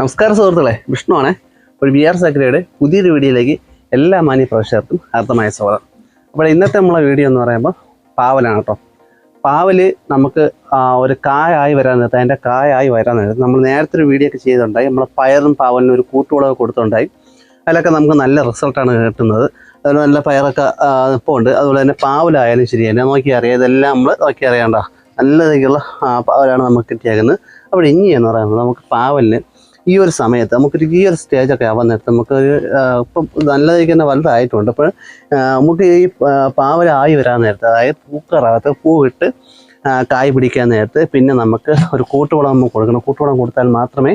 നമസ്കാരം സുഹൃത്തുക്കളെ. വിഷ്ണുവാണ്. ഒരു ബി ആർ സക്രിയുടെ പുതിയൊരു വീഡിയോയിലേക്ക് എല്ലാ മാന്യ പ്രേക്ഷകർക്കും അർത്ഥമായ സ്വാഗതം. അപ്പോൾ ഇന്നത്തെ നമ്മളെ വീഡിയോ എന്ന് പറയുമ്പോൾ പാവലാണ് കേട്ടോ. പാവൽ നമുക്ക് ഒരു കായായി വരാൻ നേരത്ത് അതിന്റെ കായായി വരാൻ നേരത്ത് നമ്മൾ നേരത്തെ ഒരു വീഡിയോ ഒക്കെ ചെയ്തിട്ടുണ്ടായി. നമ്മൾ പയറും പാവലിനും ഒരു കൂട്ടുവളവ് കൊടുത്തുണ്ടായി അതിലൊക്കെ നമുക്ക് നല്ല റിസൾട്ടാണ് കിട്ടുന്നത്. അതുപോലെ നല്ല പയറൊക്കെ ഇപ്പോൾ ഉണ്ട്. അതുപോലെ തന്നെ പാവലായാലും ശരി തന്നെ നോക്കി അറിയാം. ഇതെല്ലാം നമ്മൾ നോക്കി നല്ല രീതിക്കുള്ള പാവലാണ് നമുക്ക് കിട്ടിയേക്കുന്നത്. അപ്പോൾ ഇനി എന്ന് പറയുന്നത് നമുക്ക് പാവലിന് ഈ ഒരു സമയത്ത് നമുക്ക് ഈ ഒരു സ്റ്റേജൊക്കെ ആവാൻ നേരത്ത് നമുക്ക് ഇപ്പം നല്ല തന്നെ വലുതായിട്ടുണ്ട്. അപ്പോൾ നമുക്ക് ഈ പാവലായി വരാൻ നേരത്ത് അതായത് പൂക്കറാകത്ത് പൂവിട്ട് കായ് പിടിക്കാൻ നേരത്ത് പിന്നെ നമുക്ക് ഒരു കൂട്ടുവളം നമുക്ക് കൊടുക്കണം. കൂട്ടുവളം കൊടുത്താൽ മാത്രമേ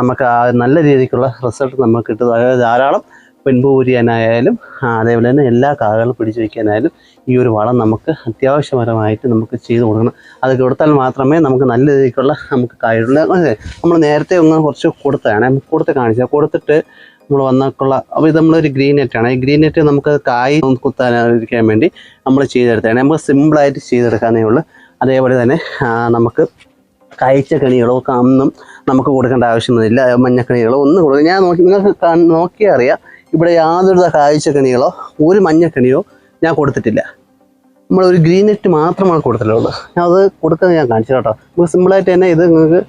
നമുക്ക് ആ നല്ല രീതിക്കുള്ള റിസൾട്ട് നമുക്ക് കിട്ടൂ അതായത് ധാരാളം പെൺപൂരിയാനായാലും ഉരിയാനായാലും അതേപോലെ തന്നെ എല്ലാ കാകളും പിടിച്ചു വയ്ക്കാനായാലും ഈ ഒരു വളം നമുക്ക് അത്യാവശ്യപരമായിട്ട് നമുക്ക് ചെയ്തു കൊടുക്കണം. അത് കൊടുത്താൽ മാത്രമേ നമുക്ക് നല്ല രീതിക്കുള്ള നമുക്ക് കായുള്ള. നമ്മൾ നേരത്തെ ഒന്ന് കുറച്ച് കൊടുത്തതാണ്. കൊടുത്ത് കാണിച്ചത് കൊടുത്തിട്ട് നമ്മൾ വന്നൊക്കെയുള്ള അപ്പോൾ ഇത് നമ്മളൊരു ഗ്രീൻ നെറ്റാണ് ഈ ഗ്രീൻ നെറ്റ് നമുക്ക് കായ് കുത്താനിരിക്കാൻ വേണ്ടി നമ്മൾ ചെയ്തെടുത്തതാണ്. നമുക്ക് സിമ്പിളായിട്ട് ചെയ്തെടുക്കാനേ ഉള്ളൂ. അതേപോലെ തന്നെ നമുക്ക് കായ്ച്ച കണികളോ ഒന്നും നമുക്ക് കൊടുക്കേണ്ട ആവശ്യമൊന്നുമില്ല. മഞ്ഞക്കണികളോ ഒന്നും കൊടുക്കുക ഞാൻ നോക്കി നിങ്ങൾക്ക് നോക്കിയാൽ അറിയാം. ഇവിടെ യാതൊരു കാഴ്ചക്കണികളോ കണികളോ ഒരു മഞ്ഞക്കണിയോ ഞാൻ കൊടുത്തിട്ടില്ല. നമ്മൾ ഒരു ഗ്രീൻ നെറ്റ് മാത്രമാണ് കൊടുത്തിട്ടുള്ളത്. ഞാൻ അത് കൊടുക്കുന്നത് ഞാൻ കാണിച്ചു കേട്ടോ. നമുക്ക് സിമ്പിളായിട്ട് തന്നെ ഇത് നിങ്ങൾക്ക്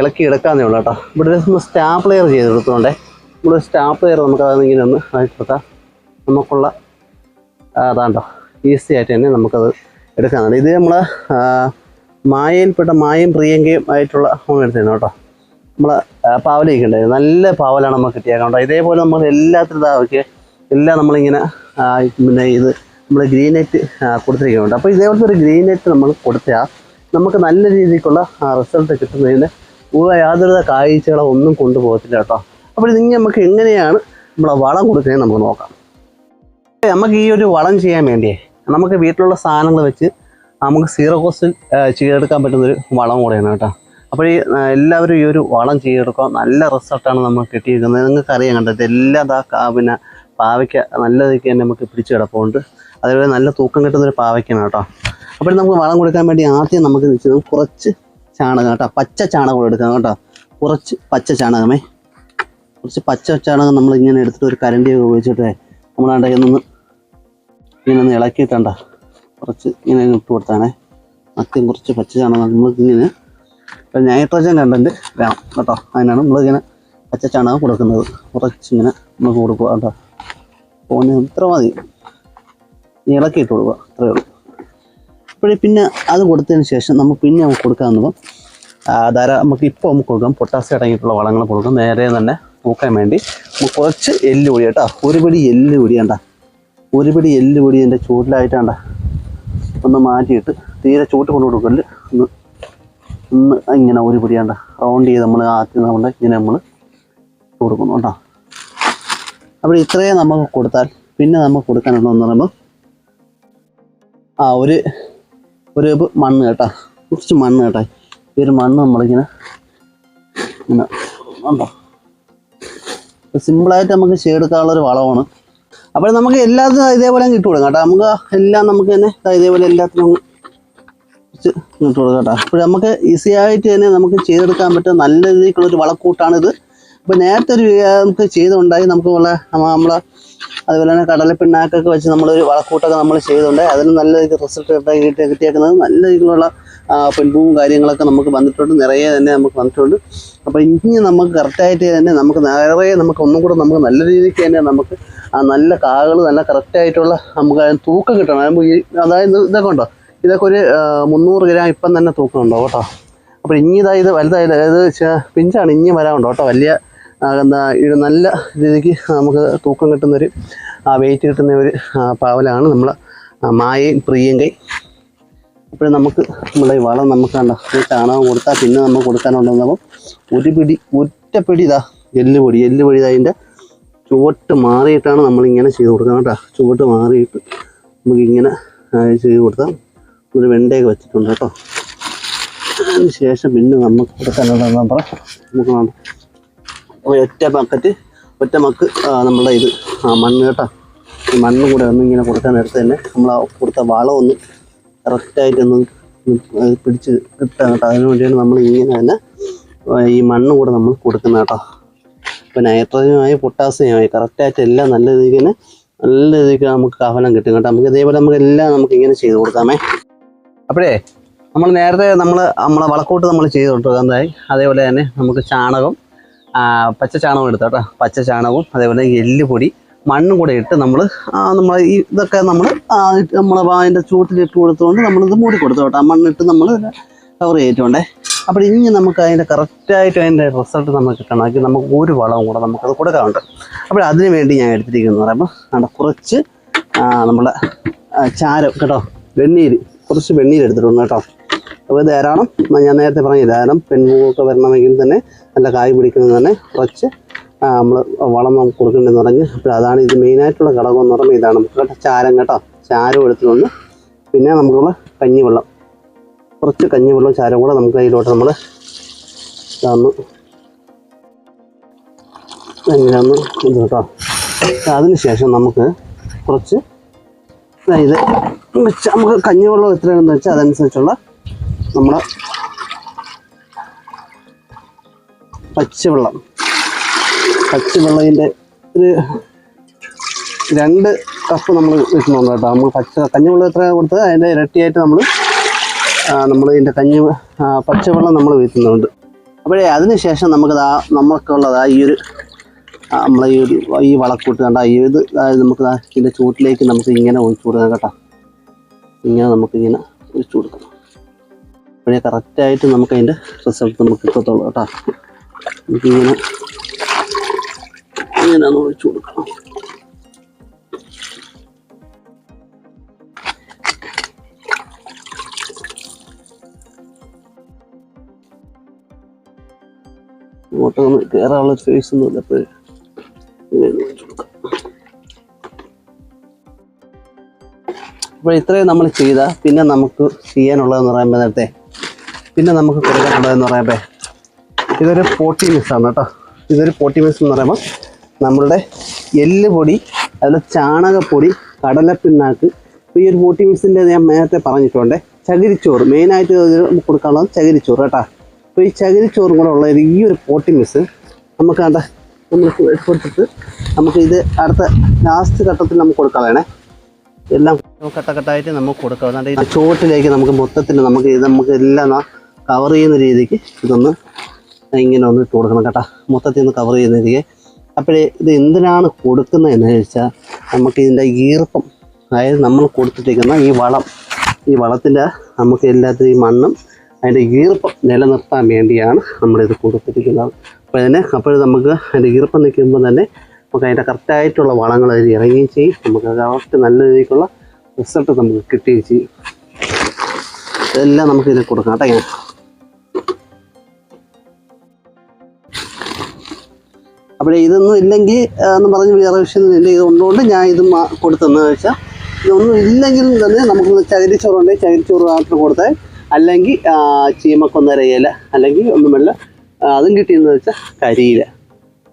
ഇളക്കി എടുക്കാന്നേ ഉള്ളൂ കേട്ടോ. ഇവിടെ ഒരു സ്റ്റാപ്പ് ലെയർ ചെയ്ത് കൊടുത്തോണ്ടേ നമ്മൾ സ്റ്റാപ്പ് ലെയർ നമുക്ക് ഇങ്ങനെ ഒന്ന് കൊടുത്താൽ നമുക്കുള്ള അതാണ്ടോ ഈസി ആയിട്ട് തന്നെ നമുക്കത് എടുക്കാൻ ഇത് നമ്മൾ മായയിൽപ്പെട്ട മായയും പ്രിയങ്കയും ആയിട്ടുള്ള ഹോം എടുത്തിരുന്നു കേട്ടോ. നമ്മൾ പാവലൊക്കെ ഉണ്ടായിരുന്നു നല്ല പാവലാണ് നമുക്ക് കിട്ടിയേക്കുന്നത് കേട്ടോ ഇതേപോലെ നമ്മൾ എല്ലാത്തിനും ഇതാക്കി എല്ലാം നമ്മളിങ്ങനെ പിന്നെ ഇത് നമ്മൾ ഗ്രീൻ നെറ്റ് കൊടുത്തിരിക്കുന്നുണ്ട്. അപ്പോൾ ഇതേപോലത്തെ ഒരു ഗ്രീൻ നെറ്റ് നമ്മൾ കൊടുത്താൽ നമുക്ക് നല്ല രീതിക്കുള്ള റിസൾട്ട് കിട്ടുന്നതിന് യാതൊരുവിധ കാഴ്ചകളോ ഒന്നും കൊണ്ടുപോകത്തില്ല കേട്ടോ. അപ്പോൾ ഇതിങ്ങനെ നമുക്ക് എങ്ങനെയാണ് നമ്മൾ വളം കൊടുക്കുന്നത് നമുക്ക് നോക്കാം. നമുക്ക് ഈ ഒരു വളം ചെയ്യാൻ വേണ്ടിയേ നമുക്ക് വീട്ടിലുള്ള സാധനങ്ങൾ വെച്ച് നമുക്ക് സീറോ കോസ്റ്റിൽ ചെയ്തെടുക്കാൻ പറ്റുന്നൊരു വളം കൂടെയാണ് കേട്ടോ. അപ്പോൾ ഈ എല്ലാവരും ഈ ഒരു വളം ചെയ്തെടുക്കുക നല്ല റിസൾട്ടാണ് നമുക്ക് കിട്ടിയിരിക്കുന്നത്. നിങ്ങൾക്ക് അറിയാൻ കണ്ടത് എല്ലാം കാ- പിന്നെ പാവയ്ക്ക നല്ല രീതിക്ക് തന്നെ നമുക്ക് പിടിച്ചു കിടപ്പുണ്ട്. അതേപോലെ നല്ല തൂക്കം കിട്ടുന്നൊരു പാവയ്ക്കാണ് കേട്ടോ. അപ്പോൾ നമുക്ക് വളം കൊടുക്കാൻ വേണ്ടി ആദ്യം നമുക്ക് നിൽക്കുന്നത് കുറച്ച് ചാണകം കേട്ടോ പച്ച ചാണകം എടുക്കാം കേട്ടോ. കുറച്ച് പച്ച ചാണകമേ. കുറച്ച് പച്ച ചാണകം നമ്മൾ ഇങ്ങനെ എടുത്തിട്ട് ഒരു കരണ്ടി ഉപയോഗിച്ചിട്ട് നമ്മളാണ്ട് ഇതൊന്ന് ഇങ്ങനെ ഒന്ന് ഇളക്കിയിട്ടണ്ട. കുറച്ച് ഇങ്ങനെ ഇട്ട് കൊടുത്താണേ മറ്റേ കുറച്ച് പച്ച ചാണകം നമ്മൾ ഇങ്ങനെ നൈട്രജൻ കണ്ടന്റ് വേണം കേട്ടോ. അതിനാണ് നമ്മളിങ്ങനെ പച്ച ചാണകം കൊടുക്കുന്നത്. കുറച്ചിങ്ങനെ നമുക്ക് കൊടുക്കുക കേട്ടോ. പോന്നെ ഇത്ര മതി. ഇളക്കി ഇട്ട് കൊടുക്കുക അത്രയേ ഉള്ളൂ. അപ്പോഴേ പിന്നെ അത് കൊടുത്തതിന് ശേഷം നമുക്ക് പിന്നെ നമുക്ക് കൊടുക്കാമെന്ന് ധാരാളം നമുക്ക് ഇപ്പോൾ നമുക്ക് കൊടുക്കാം പൊട്ടാസ്യം അടങ്ങിയിട്ടുള്ള വളങ്ങൾ കൊടുക്കാം. നേരെ തന്നെ പൂക്കാൻ വേണ്ടി കുറച്ച് എല്ല് പൊടി കേട്ടോ. ഒരു പിടി എല്ല് പൊടി കണ്ട. ഒരു പിടി എല്ല് പൊടി എന്റെ ചൂട്ടിലായിട്ടാണ്ട ഒന്ന് മാറ്റിയിട്ട് തീരെ ചൂട്ട് കൊണ്ടു കൊടുക്കൽ ഒന്ന് ഒന്ന് ഇങ്ങനെ ഒരു പിടിയാണ്ട റൗണ്ട് ചെയ്ത് നമ്മൾ ആദ്യം നമ്മൾ ഇങ്ങനെ നമ്മൾ കൊടുക്കുന്നു കേട്ടോ. അപ്പോൾ ഇത്രയും നമുക്ക് കൊടുത്താൽ പിന്നെ നമുക്ക് കൊടുക്കാനുള്ളതെന്ന് പറയുമ്പോൾ ആ ഒരു ഒരു മണ്ണ് കേട്ടോ. കുറച്ച് മണ്ണ് കേട്ടോ. ഈ ഒരു മണ്ണ് നമ്മളിങ്ങനെ ഇങ്ങനെ ഉണ്ടോ? സിമ്പിളായിട്ട് നമുക്ക് ചെയ്തെടുക്കാനുള്ള ഒരു വളമാണ്. അപ്പോൾ നമുക്ക് എല്ലാത്തിനും ഇതേപോലെ അങ്ങ് ഇട്ട് കൊടുക്കാം കേട്ടോ. നമുക്ക് എല്ലാം നമുക്ക് തന്നെ ഇതേപോലെ എല്ലാത്തിനും ഇട്ട് കൊടുക്കാം കേട്ടോ. അപ്പോൾ നമുക്ക് ഈസി ആയിട്ട് തന്നെ നമുക്ക് ചെയ്തെടുക്കാൻ പറ്റും നല്ല രീതിക്കുള്ള ഒരു വളക്കൂട്ടാണിത്. അപ്പോൾ നേരത്തെ ഒരു നമുക്ക് ചെയ്തുണ്ടായി. നമുക്ക് ഉള്ള നമ്മൾ അതുപോലെ തന്നെ കടലപ്പിണ്ണാക്കൊക്കെ വെച്ച് നമ്മളൊരു വളക്കൂട്ടൊക്കെ നമ്മൾ ചെയ്തുണ്ടായി. അതിന് നല്ല രീതിക്ക് റിസൾട്ട് കിട്ടി കിട്ടിയേക്കുന്നത് നല്ല രീതിയിലുള്ള പെൺപൂവും കാര്യങ്ങളൊക്കെ നമുക്ക് വന്നിട്ടുണ്ട്. നിറയെ തന്നെ നമുക്ക് വന്നിട്ടുണ്ട്. അപ്പോൾ ഇനി നമുക്ക് കറക്റ്റായിട്ട് തന്നെ നമുക്ക് നിറയെ നമുക്ക് ഒന്നും കൂടെ നമുക്ക് നല്ല രീതിക്ക് തന്നെ നമുക്ക് ആ നല്ല കാകൾ നല്ല കറക്റ്റായിട്ടുള്ള നമുക്ക് തൂക്കം കിട്ടണം. ഈ അതായത് ഇതൊക്കെ ഉണ്ടോ? ഇതൊക്കെ ഒരു മുന്നൂറ് ഗ്രാം ഇപ്പം തന്നെ തൂക്കുന്നുണ്ടോ കേട്ടോ. അപ്പോൾ ഇനി ഇതാ വലുതായത് അതായത് പിഞ്ചാണ്. ഇനി വരാമുണ്ടോ കേട്ടോ. വലിയ എന്താ ഇത് നല്ല രീതിക്ക് നമുക്ക് തൂക്കം കിട്ടുന്നൊരു ആ വെയിറ്റ് കിട്ടുന്ന ഒരു പാവലാണ് നമ്മൾ മായയും പ്രിയങ്കൈ അപ്പോഴും നമുക്ക് നമ്മുടെ ഈ വളം നമുക്ക് കണ്ട ഈ ചാണകം കൊടുത്താൽ പിന്നെ നമുക്ക് കൊടുക്കാനുണ്ടെന്നപ്പോൾ ഒരു പിടി ഒറ്റപ്പിടി പിടി ഇതാ എല്ല് പൊടി എല്ല് പൊടി ഇതാ അതിന്റെ ചുവട്ട് മാറിയിട്ടാണ് നമ്മളിങ്ങനെ ചെയ്ത് കൊടുക്കുന്നത് കേട്ടോ. ചുവട്ട് മാറിയിട്ട് നമുക്കിങ്ങനെ ചെയ്ത് കൊടുത്താൽ ഒരു വെണ്ടയൊക്കെ വെച്ചിട്ടുണ്ട് കേട്ടോ. അതിന് ശേഷം പിന്നെ നമുക്ക് കൊടുക്കാനുള്ള പറഞ്ഞാൽ നമുക്ക് ഒറ്റ ബക്കറ്റ് ഒറ്റ മക്ക് നമ്മുടെ ഇത് ആ മണ്ണ് കേട്ടോ. ഈ മണ്ണ് കൂടെ ഒന്ന് ഇങ്ങനെ കൊടുക്കാൻ നേരത്ത് തന്നെ നമ്മൾ ആ കൊടുത്ത വളം ഒന്ന് കറക്റ്റായിട്ടൊന്ന് പിടിച്ച് കിട്ടാൻ കേട്ടോ. അതിന് വേണ്ടിയാണ് നമ്മൾ ഇങ്ങനെ തന്നെ ഈ മണ്ണ് കൂടെ നമ്മൾ കൊടുക്കുന്നത് കേട്ടോ. ഇപ്പോൾ നൈട്രജനുമായി പൊട്ടാസ്യമായി കറക്റ്റായിട്ട് എല്ലാം നല്ല രീതിക്ക് തന്നെ നല്ല രീതിക്ക് നമുക്ക് കഫലം കിട്ടും കേട്ടോ. നമുക്ക് ഇതേപോലെ നമുക്ക് എല്ലാം നമുക്ക് ഇങ്ങനെ ചെയ്ത് കൊടുക്കാമേ. അപ്പോഴേ നമ്മൾ നേരത്തെ നമ്മൾ നമ്മളെ വളക്കൂട്ട് നമ്മൾ ചെയ്ത് കൊടുക്കുന്നതായി അതേപോലെ തന്നെ നമുക്ക് ചാണകം പച്ച ചാണകം എടുത്തു കേട്ടോ പച്ച ചാണകവും അതേപോലെ എല്ലുപൊടി മണ്ണും കൂടെ ഇട്ട് നമ്മൾ നമ്മൾ ഈ ഇതൊക്കെ നമ്മൾ നമ്മൾ അതിന്റെ ചൂട്ടിലിട്ട് കൊടുത്തുകൊണ്ട് നമ്മളിത് മൂടി കൊടുത്തു കേട്ടോ മണ്ണിട്ട് നമ്മൾ കവർ ചെയ്തിട്ടുണ്ടേ. അപ്പോൾ ഇനി നമുക്ക് അതിന്റെ കറക്റ്റായിട്ട് അതിന്റെ റിസൾട്ട് നമുക്ക് കിട്ടണമെങ്കിൽ നമുക്ക് ഒരു വളവും കൂടെ നമുക്കത് കൊടുക്കാറുണ്ട് അപ്പോൾ അതിന് വേണ്ടി ഞാൻ എടുത്തിരിക്കുന്നത് പറയുമ്പോൾ നമ്മുടെ കുറച്ച് നമ്മുടെ ചാരം കേട്ടോ വെണ്ണീര്. കുറച്ച് വെണ്ണീർ എടുത്തിട്ടുണ്ട് കേട്ടോ. അപ്പോൾ ധാരാളം ഞാൻ നേരത്തെ പറഞ്ഞു ധാരാളം പെൺപൂവൊക്കെ വരണമെങ്കിൽ തന്നെ നല്ല കായ് പിടിക്കുന്നത് തന്നെ കുറച്ച് നമ്മൾ വളം നമുക്ക് കൊടുക്കേണ്ടതെന്ന് പറഞ്ഞ്. അപ്പോൾ അതാണ് ഇത് മെയിനായിട്ടുള്ള ഘടകം എന്ന് പറയുമ്പോൾ ഇതാണ്. നമുക്ക് കേട്ടോ ചാരം കേട്ടോ. ചാരം എടുത്തിട്ടുണ്ട്. പിന്നെ നമുക്കുള്ള കഞ്ഞിവെള്ളം. കുറച്ച് കഞ്ഞിവെള്ളം ചാരം കൂടെ നമുക്ക് അതിലോട്ട് നമ്മൾ ഇതാന്ന് എങ്ങനെയാന്ന് ഇത് കേട്ടോ. അതിന് ശേഷം നമുക്ക് കുറച്ച് ഇത് വെച്ച് നമുക്ക് കഞ്ഞിവെള്ളം എത്രയാണെന്ന് വെച്ചാൽ അതനുസരിച്ചുള്ള നമ്മുടെ പച്ചവെള്ളം. പച്ചവെള്ളത്തിന്റെ ഒരു രണ്ട് കപ്പ് നമ്മൾ വെക്കുന്നുണ്ട് കേട്ടോ. നമ്മൾ പച്ച കഞ്ഞിവെള്ളം എത്ര കൊടുത്തത്? അതിന്റെ ഇരട്ടിയായിട്ട് നമ്മൾ നമ്മൾ ഇതിന്റെ കഞ്ഞി പച്ചവെള്ളം നമ്മൾ വീഴ്ത്തുന്നുണ്ട് അപ്പോഴേ അതിന് ശേഷം നമുക്കത് ആ നമുക്കുള്ളത് ഈ ഒരു നമ്മളെ ഈ ഒരു ഈ വളക്കൂട്ട് കണ്ട ഈ ഇത് നമുക്ക് ഇതിന്റെ ചൂട്ടിലേക്ക് നമുക്ക് ഇങ്ങനെ ഒഴിച്ചു കൊടുക്കാം കേട്ടോ. ഇങ്ങനെ നമുക്കിങ്ങനെ ഒഴിച്ചു കൊടുക്കണം. അപ്പോഴേ കറക്റ്റായിട്ട് നമുക്ക് അതിന്റെ റിസൾട്ട് നമുക്ക് കിട്ടത്തുള്ളൂ കേട്ടോ. നമുക്കിങ്ങനെ ഇങ്ങനെ ഒഴിച്ചു കൊടുക്കണം. ഇങ്ങോട്ടൊന്ന് കയറാനുള്ള സ്പേസ് ഒന്നുമില്ല അപ്പോഴേ ഇങ്ങനെ ഒഴിച്ചു അപ്പോൾ ഇത്രയും നമ്മൾ ചെയ്ത പിന്നെ നമുക്ക് ചെയ്യാനുള്ളതെന്ന് പറയുമ്പോൾ നേരത്തെ പിന്നെ നമുക്ക് കൊടുക്കാനുള്ളതെന്ന് പറയുമ്പോൾ ഇതൊരു പോട്ടി മിക്സാണ് കേട്ടോ. ഇതൊരു പോട്ടി മിക്സ് എന്ന് പറയുമ്പോൾ നമ്മളുടെ എല്ല് പൊടി അതിൽ ചാണകപ്പൊടി കടലപ്പിണ്ണാക്ക് ഇപ്പോൾ ഈ ഒരു പോട്ടി മിക്സിന്റെ ഞാൻ നേരത്തെ പറഞ്ഞിട്ടുണ്ട്. ചകിരിച്ചോറ് മെയിനായിട്ട് കൊടുക്കാനുള്ളത് ചകിരിച്ചോറ് കേട്ടോ. അപ്പോൾ ഈ ചകിരിച്ചോറും കൂടെ ഉള്ള ഈ ഒരു പോട്ടി മിക്സ് നമുക്ക് കണ്ട നമ്മൾ കൊടുത്തിട്ട് നമുക്ക് ഇത് അടുത്ത ലാസ്റ്റ് ഘട്ടത്തിൽ നമുക്ക് കൊടുക്കാതെ എല്ലാം കട്ടക്കട്ടായിട്ട് നമുക്ക് കൊടുക്കാം. അതുകൊണ്ട് ഇത് ചുവട്ടിലേക്ക് നമുക്ക് മൊത്തത്തിൽ നമുക്ക് ഇത് നമുക്ക് എല്ലാം കവർ ചെയ്യുന്ന രീതിക്ക് ഇതൊന്ന് ഇങ്ങനെ ഒന്ന് ഇട്ട് കൊടുക്കണം കേട്ടോ. മൊത്തത്തിൽ ഒന്ന് കവർ ചെയ്യുന്ന രീതിക്ക്. അപ്പോഴേ ഇത് എന്തിനാണ് കൊടുക്കുന്നതെന്ന് വെച്ചാൽ നമുക്ക് ഇതിന്റെ ഈർപ്പം അതായത് നമ്മൾ കൊടുത്തിട്ടിരിക്കുന്ന ഈ വളം ഈ വളത്തിന്റെ നമുക്ക് എല്ലാത്തിനും ഈ മണ്ണും അതിന്റെ ഈർപ്പം നിലനിർത്താൻ വേണ്ടിയാണ് നമ്മളിത് കൊടുത്തിരിക്കുന്നത്. അപ്പോൾ തന്നെ അപ്പോൾ നമുക്ക് അതിന്റെ ഈർപ്പം നിൽക്കുമ്പോൾ തന്നെ നമുക്ക് അതിന്റെ കറക്റ്റായിട്ടുള്ള വളങ്ങൾ അതിൽ ഇറങ്ങുകയും ചെയ്യും. നമുക്ക് കറക്റ്റ് നല്ല രീതിക്കുള്ള റിസൾട്ട് നമുക്ക് കിട്ടുകയും ചെയ്യും ഇതെല്ലാം നമുക്ക് ഇതിനെ കൊടുക്കാം കേട്ടോ ഞാൻ. അപ്പോൾ ഇതൊന്നും ഇല്ലെങ്കിൽ എന്ന് പറഞ്ഞ് വേറെ വിഷയം ഇല്ല. ഇത് ഉള്ളതുകൊണ്ട് ഞാൻ ഇത് കൊടുത്തെന്ന് വെച്ചാൽ ഇതൊന്നും ഇല്ലെങ്കിൽ തന്നെ നമുക്ക് ചകിരിച്ചോറുണ്ടെങ്കിൽ ചകിരിച്ചോറ് മാത്രം കൊടുത്താൽ അല്ലെങ്കിൽ ചീമക്കൊന്നര ഇല അല്ലെങ്കിൽ ഒന്നുമല്ല അതും കിട്ടിയെന്ന് വെച്ചാൽ കരിയില.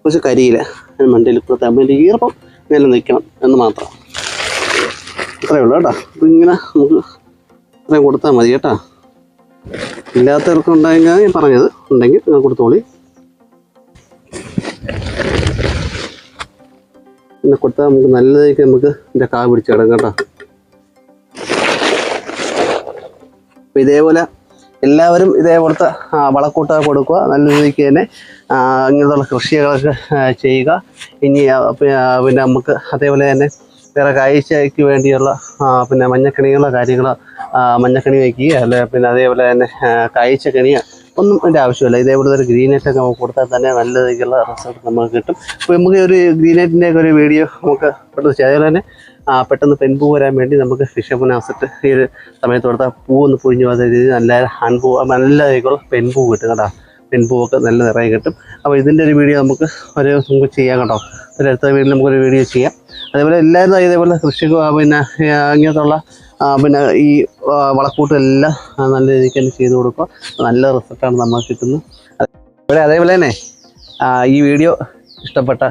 കുറച്ച് കരിയില അതിന് മണ്ടയിൽ കൊടുത്താൽ അതിന്റെ ഈർപ്പം നിലനിൽക്കണം എന്ന് മാത്രം. അത്രയേ ഉള്ളൂ കേട്ടോ. അപ്പം ഇങ്ങനെ നമുക്ക് ഇത്രയും കൊടുത്താൽ മതി കേട്ടോ. ഇല്ലാത്തവർക്ക് ഉണ്ടായെങ്കിൽ ഞാൻ പറഞ്ഞത് ഉണ്ടെങ്കിൽ നിങ്ങൾ കൊടുത്തോളി. പിന്നെ കൊടുത്താൽ നമുക്ക് നല്ലതായിട്ട് നമുക്ക് ഇതിന്റെ കാ പിടിച്ച് കിടക്കാം കേട്ടോ. അപ്പോൾ ഇതേപോലെ എല്ലാവരും ഇതേപോലത്തെ വളക്കൂട്ട കൊടുക്കുക. നല്ല രീതിക്ക് തന്നെ ഇങ്ങനത്തുള്ള കൃഷികളൊക്കെ ചെയ്യുക. ഇനി പിന്നെ നമുക്ക് അതേപോലെ തന്നെ വേറെ കാഴ്ചയ്ക്ക് വേണ്ടിയുള്ള പിന്നെ മഞ്ഞക്കണികളോ കാര്യങ്ങളോ ആ, മഞ്ഞക്കണി വയ്ക്കുക അല്ലെ പിന്നെ അതേപോലെ തന്നെ കാഴ്ചക്കണിയോ ഒന്നും അതിന്റെ ആവശ്യമില്ല. ഇതേപോലെ ഒരു ഗ്രീനൈറ്റ് ഒക്കെ നമുക്ക് കൊടുത്താൽ തന്നെ നല്ല രീതിക്കുള്ള റിസൾട്ട് നമുക്ക് കിട്ടും. അപ്പോൾ നമുക്ക് ഒരു ഗ്രീനെറ്റിന്റെ ഒരു വീഡിയോ നമുക്ക് പെട്ടെന്ന് ചെയ്യാം അതേപോലെ തന്നെ പെട്ടെന്ന് പെൺപൂ വരാൻ വേണ്ടി നമുക്ക് ഫിഷപ്പനാസിട്ട് ഈ ഒരു സമയത്ത് കൊടുത്താൽ പൂ ഒന്ന് പൊഴിഞ്ഞു പോകാത്ത രീതിയിൽ നല്ല ഹൺപൂ നല്ല രീതിക്കുള്ള പെൺപൂ കിട്ടും കേട്ടോ. പെൺപൂവൊക്കെ നല്ല നിറയെ കിട്ടും. അപ്പോൾ ഇതിന്റെ ഒരു വീഡിയോ നമുക്ക് ഒരു നമുക്ക് ചെയ്യാം കേട്ടോ. ഒരു അടുത്ത വീട്ടിൽ നമുക്കൊരു വീഡിയോ ചെയ്യാം. അതേപോലെ എല്ലാവരും ഇതേപോലെ കൃഷി പിന്നെ അങ്ങനത്തുള്ള പിന്നെ ഈ വളക്കൂട്ടെല്ലാം നല്ല രീതിക്ക് തന്നെ ചെയ്ത് കൊടുക്കുക. നല്ല റിസൾട്ടാണ് നമുക്ക് കിട്ടുന്നത്. അതേപോലെ അതേപോലെ തന്നെ ഈ വീഡിയോ ഇഷ്ടപ്പെട്ട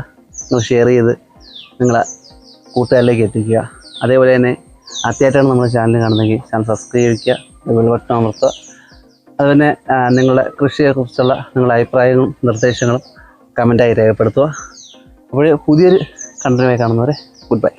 നിങ്ങൾ ഷെയർ ചെയ്ത് നിങ്ങളെ കൂട്ടുകാരിലേക്ക് എത്തിക്കുക. അതേപോലെ തന്നെ ആദ്യമായിട്ടാണ് നമ്മുടെ ചാനൽ കാണുന്നതെങ്കിൽ ചാനൽ സബ്സ്ക്രൈബ് ചെയ്യുക ബെൽ ബട്ടൺ അമർത്തുക. അതുപോലെ നിങ്ങളുടെ കൃഷിയെക്കുറിച്ചുള്ള നിങ്ങളുടെ അഭിപ്രായങ്ങളും നിർദ്ദേശങ്ങളും കമന്റായി രേഖപ്പെടുത്തുക. അപ്പോൾ പുതിയൊരു കണ്ടന്റുമായി കാണുന്നവരെ ഗുഡ് ബൈ